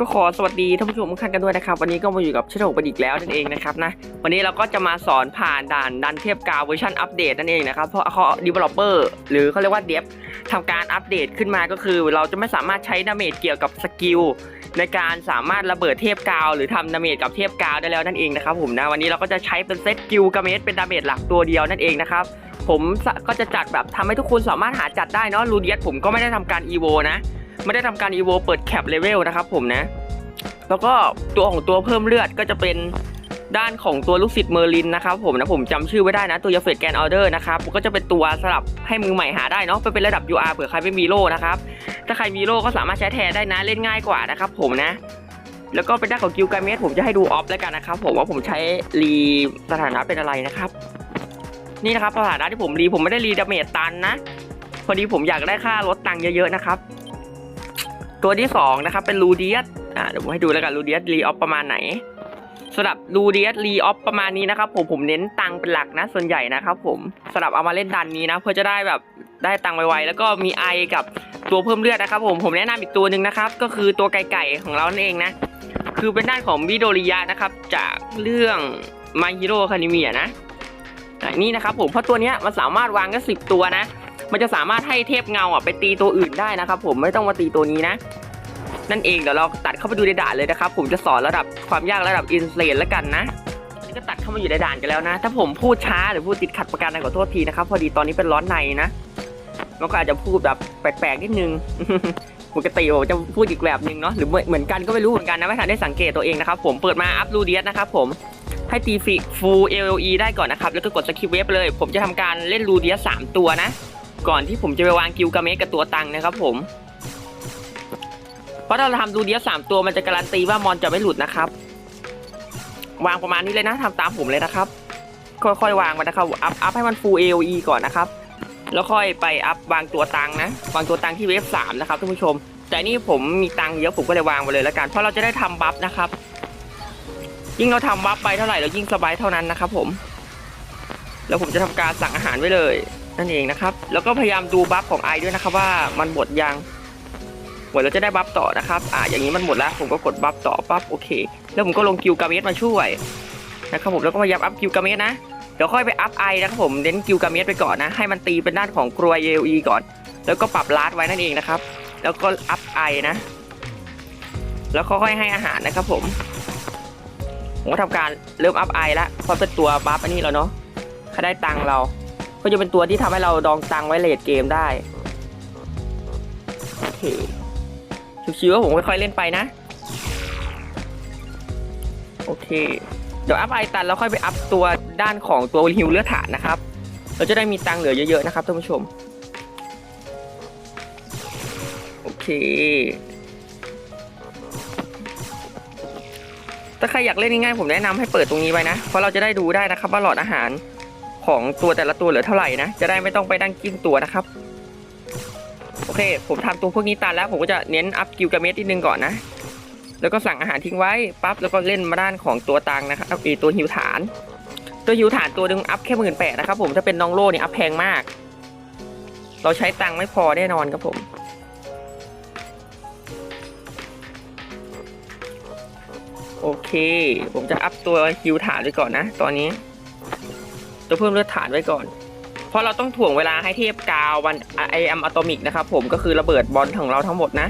ก็ขอสวัสดีท่านผู้ชมทุกท่านกันด้วยนะครับ วันนี้ก็มาอยู่กับชิโนกประดิษฐ์แล้วนั่นเองนะครับนะวันนี้เราก็จะมาสอนผ่านด่านดันเทพกาวเวอร์ชันอัปเดตนั่นเองนะครับเพราะเขา developer หรือเขาเรียกว่าเดฟทำการอัปเดตขึ้นมาก็คือ เราจะไม่สามารถใช้ดาเมจเกี่ยวกับสกิลในการสามารถระเบิดเทพกาว หรือทำดาเมจกับเทพกาวได้แล้วนั่นเองนะครับผมนะวันนี้เราก็จะใช้เป็นเซตกิลกาเมจเป็นดาเมจหลักตัวเดียวนั่นเองนะครับผมก็จะจัดแบบทำให้ทุกคนสามารถหาจัดได้เนาะลูเดียสผมก็ไม่ได้ทำการ EVO นะ ไม่ได้ทำการ EVO เปิดแคปเลเวลนะครับผมนะ แล้วก็ตัวของตัวเพิ่มเลือดก็จะเป็นด้านของตัวลูกศิษย์เมอร์ลินนะครับผมนะผมจำชื่อไว้ได้นะ ตัวยาเฟตแกนออเดอร์นะครับก็จะเป็นตัวสลับให้มือใหม่หาได้เนาะไปเป็นระดับ UR เผื่อใครไม่มีโล่นะครับถ้าใครมีโล่ก็สามารถใช้แทนได้นะเล่นง่ายกว่านะครับผมนะ แล้วก็เป็นด้านของกิลการเมสผมจะให้ดูออฟแล้วกันนะครับผมว่าผมใช้รีสถานะเป็นอะไรนะครับ นี่นะครับสถานะที่ผมรีผมไม่ได้รีดาเมจตันนะพอดีผมอยากได้ค่าลดตังค์เยอะๆนะครับ ตัวที่สองนะครับเป็นลูเดียสอ่าเดี๋ยวผมให้ดูแล้วกันลูเดียสรีออฟประมาณไหนสำหรับลูเดียสรีออฟประมาณนี้นะครับผมผมเน้นตังเป็นหลักนะส่วนใหญ่นะครับผมสำหรับเอามาเล่นดันนี้นะ เพื่อจะได้แบบได้ตังไวๆแล้วก็มีไอกับตัวเพิ่มเลือดนะครับ ผมผมแนะนำอีกตัวหนึ่งนะครับ ก็คือตัวไก่ไก่ของเรานั่นเองนะ คือเป็นด้านของมิโดริยะนะครับ จากเรื่อง My Hero Academia นะอะนี่นะครับผมเพราะตัวนี้มันสามารถวางได้สิบตัวนะ มันจะสามารถให้เทพเงาอะไปตีตัวอื่นได้นะครับ ผมไม่ต้องมาตีตัวนี้นะ นั่นเองเดี๋ยวเราตัดเข้าไปดูในด่านเลยนะครับ ผมจะสอนระดับความยากระดับอินเ a นแล้วกันนะนี่ก็ตัดเข้ามาอยู่ในด่านกันแล้วนะ ถ้าผมพูดช้าหรือพูดติดขัดประการใดขอโทษทีนะครับพอดีตอนนี้เป็นร้อนในนะแล้วก็อาจจะพูดแบบแปลกๆนิดนึงปกติผมจะพูดอีกแบบหนึ่งเนาะหรือเหมือนกันก็ไม่รู้เหมือนกันนะไม่ทันได้สังเกตตัวเองนะครับผมเปิดมาอัพลูเดียสนะครับผมให้ตีฟีฟูลเอลีได้ก่อนนะครับ แล้วก็กดสกิปเวฟเลย ผมจะทำการเล่นลูเดียสสามตัวนะ ก่อนที่ผมจะไปวางกิลกาเมสกับตัวตังนะครับผม เพราะถ้าเราทำลูเดียสสามตัวมันจะการันตีว่ามอนจะไม่หลุดนะครับ วางประมาณนี้เลยนะทำตามผมเลยนะครับ ค่อยๆวางไปนะครับอัพอัพให้มันฟูลเอลีก่อนนะครับ แล้วค่อยไปอัพวางตัวตังนะ วางตัวตังที่เวฟสามนะครับท่านผู้ชม แต่นี่ผมมีตังค์เยอะผมก็เลยวางไปเลยแล้วกัน เพราะเราจะได้ทำบัฟนะครับ ยิ่งเราทำบัฟไปเท่าไหร่เรายิ่งสบายเท่านั้นนะครับผม แล้วผมจะทำการสั่งอาหารไว้เลย นั่นเองนะครับ แล้วก็พยายามดูบัฟของไอด้วยนะครับว่ามันหมดยังหมดเราจะได้บัฟต่อนะครับ อ่าอย่างนี้มันหมดแล้วผมก็กดบัฟต่อปั๊บโอเค แล้วผมก็ลงกิวกาเมสมาช่วยนะครับผมแล้วก็พยายามอัพกิวกาเมสนะ เดี๋ยวค่อยไปอัพไอนะครับผมเน้นกิวกาเมสไปก่อนนะ ให้มันตีเป็นด้านของกรวยเอลีก่อน แล้วก็ปรับลาดไว้นั่นเองนะครับ แล้วก็อัพไอนะ แล้วค่อยๆให้อาหารนะครับผม ผมก็ทำการเริ่มอัพไอแล้วเพราะเป็นตัวบัฟอันนี้แล้วเนาะถ้าได้ตังเรา ก็จะเป็นตัวที่ทำให้เราดองตังไว้เลดเกมได้โอเคชิวๆว่าผมค่อยๆเล่นไปนะ โอเค เดี๋ยวอัพไอตันแล้วค่อยไปอัพตัวด้านของตัวฮิวเลือดฐานนะครับ เราจะได้มีตังเหลือเยอะๆนะครับท่านผู้ชม โอเค ถ้าใครอยากเล่นง่ายๆผมแนะนำให้เปิดตรงนี้ไว้นะ เพราะเราจะได้ดูได้นะครับว่าหลอดอาหาร ของตัวแต่ละตัวเหลือเท่าไหร่นะ จะได้ไม่ต้องไปดังกินตัวนะครับ โอเค ผมทำตัวพวกนี้ตันแล้วผมก็จะเน้นอัพกิลกาเมสนิดนึงก่อนนะ แล้วก็สั่งอาหารทิ้งไว้ปั๊บแล้วก็เล่นมาด้านของตัวตังนะครับเอาอีตัวฮิวฐาน ตัวฮิวฐานตัวนึงอัพแค่หมื่นแปดนะครับผมถ้าเป็นน้องโล่เนี่ยอัพแพงมาก เราใช้ตังไม่พอแน่นอนครับผมโอเค ผมจะอัพตัวฮิวฐานไว้ก่อนนะ ตอนนี้ ตัวเพิ่มเลือดฐานไว้ก่อน เพราะเราต้องถ่วงเวลาให้เทพกาวันไอแอมอะตอมิกนะครับผมก็คือระเบิดบอลของเราทั้งหมดนะ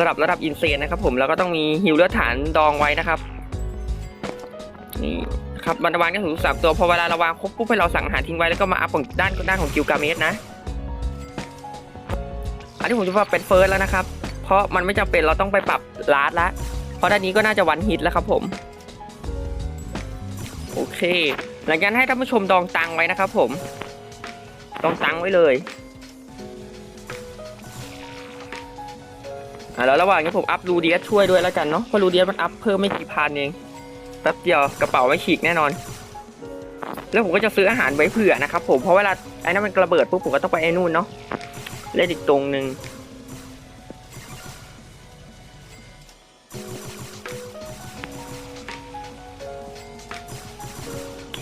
ระดับระดับอินเซนนะครับผมแล้วก็ต้องมีฮิวเลือดฐานดองไว้นะครับนี่ครับมันวางได้ถึงสามตัวพอเวลาเราวางครบปุ๊บให้เราสั่งอาหารทิ้งไว้แล้วก็มาอัพของด้านด้านของกิลกาเมสนะอันนี้ผมจะว่าเป็นเฟิร์สแล้วนะครับ เพราะมันไม่จำเป็นเราต้องไปปรับลาดละเพราะด้านนี้ก็น่าจะวันฮิตแล้วครับผม โอเค หลังจากนั้นให้ท่านผู้ชมดองตังไว้นะครับ ผม ดองตังไว้เลยอะแล้วระหว่างนี้ผมอัพรูเดียช่วยด้วยแล้วกันเนาะเพราะรูเดียมันอัพเพิ่มไม่กี่พันเองแป๊บเดียวกระเป๋าไม่ฉีกแน่นอน แล้วผมก็จะซื้ออาหารไว้เผื่อนะครับผมเพราะเวลาไอ้นั่นมันระเบิดปุ๊บผมก็ต้องไปไอ้นู่นเนาะเล่นอีกตรงหนึ่ง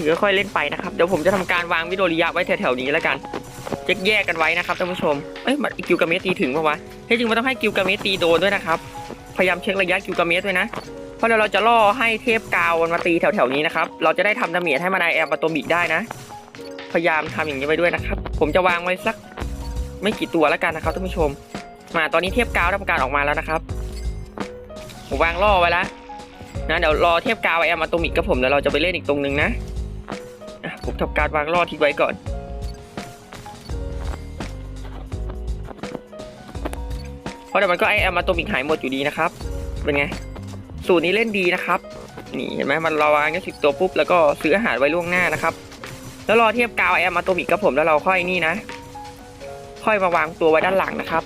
ถือค่อยเล่นไปนะครับ เดี๋ยวผมจะทำการวางวิโดริยะไว้แถวๆนี้แล้วกันแยกแยกกันไว้นะครับท่านผู้ชม เอ้ยกิลกาเมสตีถึงปะวะที่จริงมันต้องให้กิลกาเมสตีโดนด้วยนะครับ พยายามเช็คระยะกิวกาเมตด้วยนะ เพราะเดี๋ยวเราจะล่อให้เทพกาวมาตีแถวๆนี้นะครับ เราจะได้ทำดาเมจให้มันไอแอมอะโตมิกได้นะ พยายามทำอย่างนี้ไว้ด้วยนะครับ ผมจะวางไว้สักไม่กี่ตัวแล้วกันนะครับท่านผู้ชม มาตอนนี้เทพกาวทำการออกมาแล้วนะครับ ผมวางล่อไว้แล้วนะเดี๋ยวรอเทพกาวไอแอมอะโตมิกกับผมเดี๋ยวเราจะไปเล่นอีกตรงนึงนะ ผมทำการวางล่อทิ้งไว้ก่อน เพราะเดี๋ยวมันก็ไอแอมอะโตมิกหายหมดอยู่ดีนะครับ เป็นไง สูตรนี้เล่นดีนะครับ นี่เห็นไหมมันเราวางแค่สิบตัวปุ๊บแล้วก็ซื้ออาหารไว้ล่วงหน้านะครับ แล้วรอเทียบกาวไอแอมอะโตมิกกับผมแล้วเราค่อยนี่นะ ค่อยมาวางตัวไว้ด้านหลังนะครับ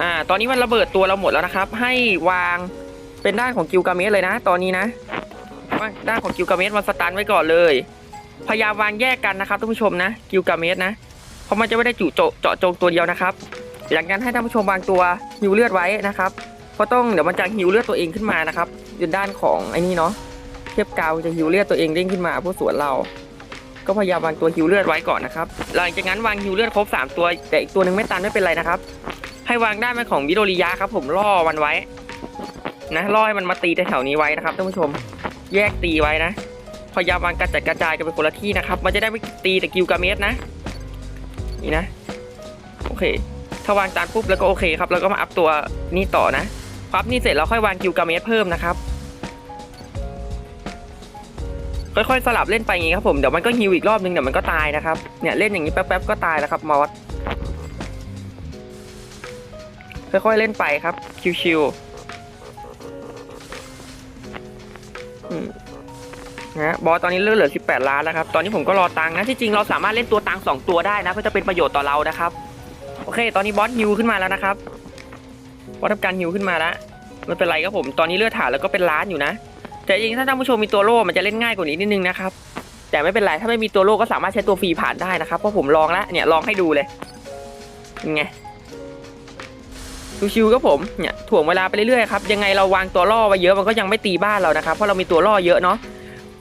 อ่า ตอนนี้มันระเบิดตัวเราหมดแล้วนะครับ ให้วางเป็นด้านของกิลกาเมสเลยนะ ตอนนี้นะ ด้านของกิลกาเมสมาสตันไว้ก่อนเลย พยายามวางแยกกันนะครับท่านผู้ชมนะ กิลกาเมสนะ เพราะมันจะไม่ได้จุเจะเจาะจงตัวเดียวนะครับ หลังจากนั้นให้ท่านผู้ชมวางตัวฮิวเลือดไว้นะครับ เพราะต้องเดี๋ยวมันจะฮิวเลือดตัวเองขึ้นมานะครับอยู่ด้านของไอ้นี่เนาะ เทียบกาวจะฮิวเลือดตัวเองเด้งขึ้นมาผู้สวนเรา ก็พยายามวางตัวฮิวเลือดไว้ก่อนนะครับ หลังจากนั้นวางฮิวเลือดครบ 3 ตัว แต่อีกตัวหนึ่งไม่ตันไม่เป็นไรนะครับ ให้วางด้านเป็นของวิโดริยะครับ ผมล่อมันไว้นะล่อให้มันมาตีแถวนี้ไว้นะครับท่านผู้ชม แยกตีไว้นะ พยายามวางกระจัดกระจายกันไปคนละที่นะครับ มันจะได้ไม่ตีแต่กิวกาเมสนะ นี่นะ โอเค ถ้าวางจานปุ๊บแล้วก็โอเคครับ แล้วก็มาอัพตัวนี่ต่อนะพออัพนี่เสร็จเราค่อยวางกิวกาเมสเพิ่มนะครับ ค่อยๆสลับเล่นไปอย่างงี้ครับผม เดี๋ยวมันก็ฮิวอีกรอบนึงเดี๋ยวมันก็ตายนะครับ เนี่ยเล่นอย่างนี้แป๊บๆก็ตายแล้วครับมอสค่อยๆเล่นไปครับ ชิวๆ นะบอสตอนนี้เลือดเหลือ 18 ล้านแล้วครับ ตอนนี้ผมก็รอตังค์นะ ที่จริงเราสามารถเล่นตัวตังค์สองตัวได้นะเพื่อจะเป็นประโยชน์ต่อเรานะครับ โอเค ตอนนี้บอสฮิวขึ้นมาแล้วนะครับ บอสทำการฮิวขึ้นมาแล้วไม่เป็นไรครับผม ตอนนี้เลือดฐานแล้วก็เป็นล้านอยู่นะ แต่จริงถ้าท่านผู้ชมมีตัวโล่มันจะเล่นง่ายกว่านี้นิดนึงนะครับ แต่ไม่เป็นไร ถ้าไม่มีตัวโล่ก็สามารถใช้ตัวฟรีผ่านได้นะครับ เพราะผมลองแล้วเนี่ยลองให้ดูเลยยังไง ชิวๆครับผมเนี่ยถ่วงเวลาไปเรื่อยๆครับยังไงเราวางตัวล่อไว้เยอะมันก็ยังไม่ตีบ้านเรานะครับเพราะเรามีตัวล่อเยอะเนาะ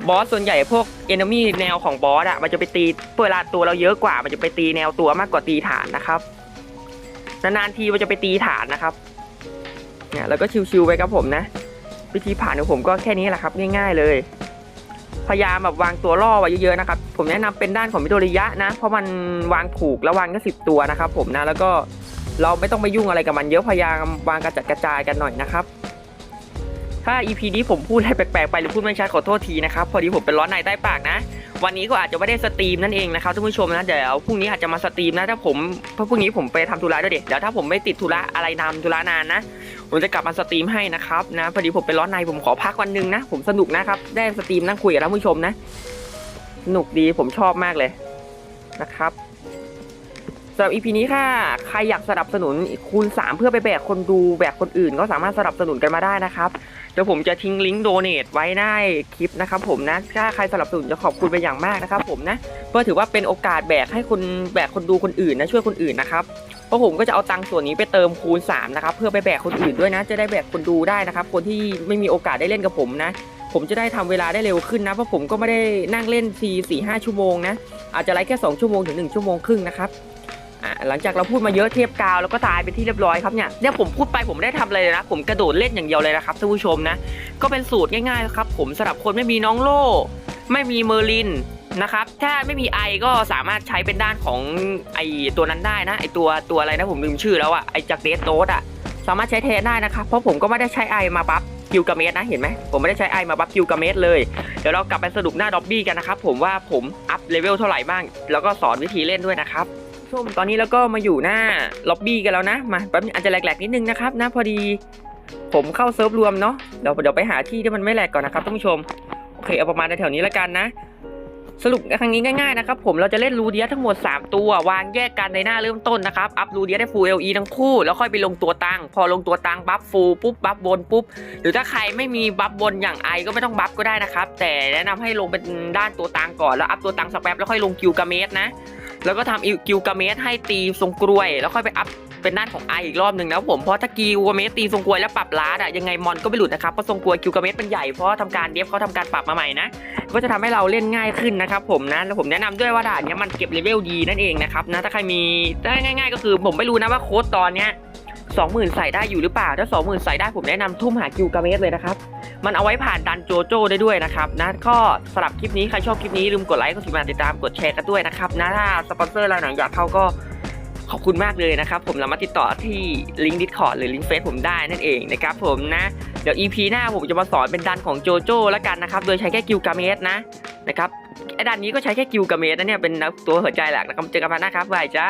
บอสส่วนใหญ่พวกเอนมี่แนวของบอสอะมันจะไปตีเวลาตัวเราเยอะกว่า มันจะไปตีแนวตัวมากกว่าตีฐานนะครับนานๆทีมันจะไปตีฐานนะครับเนี่ยแล้วก็ชิวๆไปครับผมนะ วิธีผ่านของผมก็แค่นี้แหละครับ ง่ายๆเลย พยายามแบบวางตัวล่อไว้เยอะๆนะครับ ผมแนะนำเป็นด้านของมิโดริยะนะ เพราะมันวางถูกแล้ววางแค่สิบตัวนะครับ ผมนะแล้วก็ เราไม่ต้องไปยุ่งอะไรกับมันเยอะพยายามวางกระจัดกระจายกันหน่อยนะครับ ถ้า EP นี้ผมพูดอะไรแปลกๆไปหรือพูดไม่ชัดขอโทษทีนะครับ พอดีผมเป็นร้อนในใต้ปากนะ วันนี้ก็อาจจะไม่ได้สตรีมนั่นเองนะครับท่านผู้ชมนะเดี๋ยวพรุ่งนี้อาจจะมาสตรีมนะถ้าผมเพราะพรุ่งนี้ผมไปทำธุระด้วยเด็เดี๋ยวถ้าผมไม่ติดธุระอะไรนำธุระนานนะผมจะกลับมาสตรีมให้นะครับนะพอดีผมเป็นร้อนในผมขอพักวันหนึงนะ ผมสนุกนะครับได้สตรีมนั่งคุยกับท่านผู้ชมนะสนุกดีผมชอบมากเลยนะครับ สำหรับ EP นี้ค่ะ ใครอยากสนับสนุนคูณ 3 เพื่อไปแบกคนดูแบกคนอื่น ก็สามารถสนับสนุนกันมาได้นะครับเดี๋ยวผมจะทิ้งลิงก์โดเนทไว้ในคลิปนะครับผมนะถ้าใครสนับสนุนจะขอบคุณเป็นอย่างมากนะครับผมนะเพื่อถือว่าเป็นโอกาสแบกให้คนแบกคนดูคนอื่นนะช่วยคนอื่นนะครับเพราะผมก็จะเอาตังค์ส่วนนี้ไปเติมคูณ3นะครับเพื่อไปแบกคนอื่นด้วยนะ จะได้แบกคนดูได้นะครับ คนที่ไม่มีโอกาสได้เล่นกับผมนะ ผมจะได้ทำเวลาได้เร็วขึ้นนะเพราะผมก็ไม่ได้นั่งเล่นทีสี่ห้าชั่วโมงนะอาจจะไลฟ์แค่2ชั่วโมงถึง1ชั่วโมงครึ่งนะครับ อ่าหลังจากเราพูดมาเยอะเทียบกาวแล้วก็ตายไปที่เรียบร้อยครับเนี่ยเนี่ยผมพูดไปผมไม่ได้ทำอะไรเลยนะ ผมกระโดดเล่นอย่างเดียวเลยนะครับท่านผู้ชมนะ ก็เป็นสูตรง่ายๆครับ ผมสำหรับคนไม่มีน้องโล่ ไม่มีเมอร์ลินนะครับ ถ้าไม่มีไอก็สามารถใช้เป็นด้านของไอตัวนั้นได้นะ ไอตัวตัวอะไรนะผมลืมชื่อแล้วอะไอจากเดสโตสอะสามารถใช้แทนได้นะครับ เพราะผมก็ไม่ได้ใช้ไอมาบัฟกิวกาเมสนะเห็นไหมผมไม่ได้ใช้ไอมาบัฟกิวกาเมสเลย เดี๋ยวเรากลับไปสรุปหน้าด็อบบี้กันนะครับผมว่าผมอัพเลเวลเท่าไหร่บ้าง แล้วก็สอนวิธีเล่นด้วยนะครับ ชมตอนนี้แล้วก็มาอยู่หน้าล็อบบี้กันแล้วนะ มาแป๊บอาจจะแหลกๆนิดนึงนะครับนะพอดีผมเข้าเซิร์ฟรวมเนาะเดี๋ยวเดี๋ยวไปหาที่ที่มันไม่แหลกก่อนนะครับท่านผู้ชมโอเคเอาประมาณในแถวนี้แล้วกันนะ สรุปครั้งนี้ง่ายๆนะครับผมเราจะเล่นรูเดียทั้งหมด 3 ตัว วางแยกกันในหน้าเริ่มต้นนะครับ อัพรูเดียได้ฟูล LE ทั้งคู่ แล้วค่อยไปลงตัวตังพอลงตัวตังบัฟฟูลปุ๊บบัฟบนปุ๊บ หรือถ้าใครไม่มีบัฟบนอย่างไอก็ไม่ต้องบัฟก็ได้นะครับ แต่แนะนำให้ลงเป็นด้านตัวตังก่อนแล้วอัพตัวตังสกแป๊บแล้วค่อยลงกิวกาเมสนะ แล้วก็ทำกิวกาเมสให้ตีทรงกลวย แล้วค่อยไปอัพเป็นด้านของไออีกรอบหนึ่งนะผมเพราะถ้ากิวกาเมสตีทรงกลวยแล้วปรับล้าดอะยังไงมอนก็ไม่หลุดนะครับเพราะทรงกลวยกิวกาเมสเป็นใหญ่เพราะทำการเดฟเขาทำการปรับมาใหม่นะก็จะทำให้เราเล่นง่ายขึ้นนะครับผมนะแล้วผมแนะนำด้วยว่าด่านเนี้ยมันเก็บเลเวลดีนั่นเองนะครับนะถ้าใครมีถ้าง่าย ๆ ก็คือผมไม่รู้นะว่าโค้ดตอนเนี้ย20,000ใส่ได้อยู่หรือเปล่าถ้า20,000ใส่ได้ผมแนะนำทุ่มหากิวกาเมสเลยนะครับ มันเอาไว้ผ่านดันโจโจ้ได้ด้วยนะครับนะก็สำหรับคลิปนี้ใครชอบคลิปนี้ลืมกดไลค์กดติดตามติดตามกดแชร์กันด้วยนะครับนะถ้าสปอนเซอร์เราหนังอยากเข้าก็ขอบคุณมากเลยนะครับผมสามารถติดต่อที่ลิงก์ดิสคอร์ดหรือลิงก์เฟซผมได้นั่นเองนะครับผมนะเดี๋ยว EP หน้าผมจะมาสอนเป็นดันของโจโจ้แล้วกันนะครับโดยใช้แค่กิวกาเมสนะนะครับไอ้ดันนี้ก็ใช้แค่กิวกาเมสนะเนี่ยเป็นตัวหัวใจหลักนะครับเจอกันพันน้าครับบายจ้า